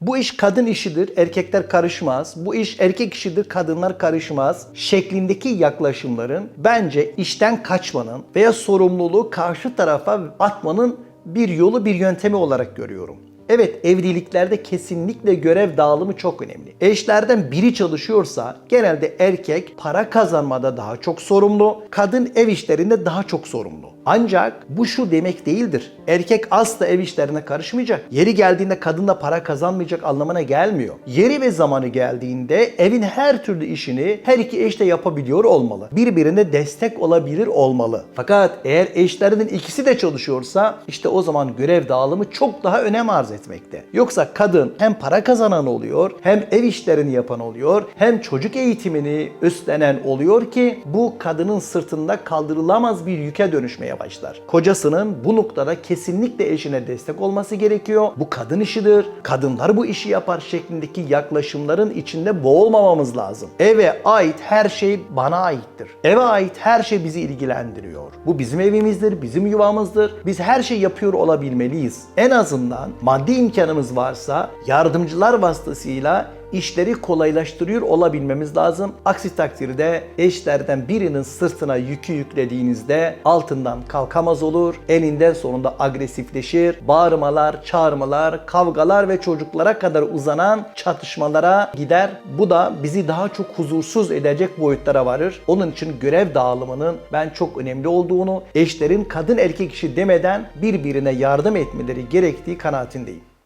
Bu iş kadın işidir, erkekler karışmaz. Bu iş erkek işidir, kadınlar karışmaz. Şeklindeki yaklaşımların bence işten kaçmanın veya sorumluluğu karşı tarafa atmanın bir yolu, bir yöntemi olarak görüyorum. Evet evliliklerde kesinlikle görev dağılımı çok önemli. Eşlerden biri çalışıyorsa genelde erkek para kazanmada daha çok sorumlu, kadın ev işlerinde daha çok sorumlu. Ancak bu şu demek değildir. Erkek asla ev işlerine karışmayacak. Yeri geldiğinde kadın da para kazanmayacak anlamına gelmiyor. Yeri ve zamanı geldiğinde evin her türlü işini her iki eş de yapabiliyor olmalı. Birbirine destek olabilir olmalı. Fakat eğer eşlerinin ikisi de çalışıyorsa işte o zaman görev dağılımı çok daha önem arz etmekte. Yoksa kadın hem para kazanan oluyor, hem ev işlerini yapan oluyor, hem çocuk eğitimini üstlenen oluyor ki bu kadının sırtında kaldırılamaz bir yüke dönüşmeye başlar. Kocasının bu noktada kesinlikle eşine destek olması gerekiyor. Bu kadın işidir. Kadınlar bu işi yapar şeklindeki yaklaşımların içinde boğulmamamız lazım. Eve ait her şey bana aittir. Eve ait her şey bizi ilgilendiriyor. Bu bizim evimizdir, bizim yuvamızdır. Biz her şey yapıyor olabilmeliyiz. En azından maddi imkanımız varsa yardımcılar vasıtasıyla işleri kolaylaştırıyor olabilmemiz lazım. Aksi takdirde eşlerden birinin sırtına yükü yüklediğinizde altından kalkamaz olur. Elinden sonunda agresifleşir. Bağırmalar, çağırmalar, kavgalar ve çocuklara kadar uzanan çatışmalara gider. Bu da bizi daha çok huzursuz edecek boyutlara varır. Onun için görev dağılımının ben çok önemli olduğunu, eşlerin kadın erkek işi demeden birbirine yardım etmeleri gerektiği kanaatindeyim.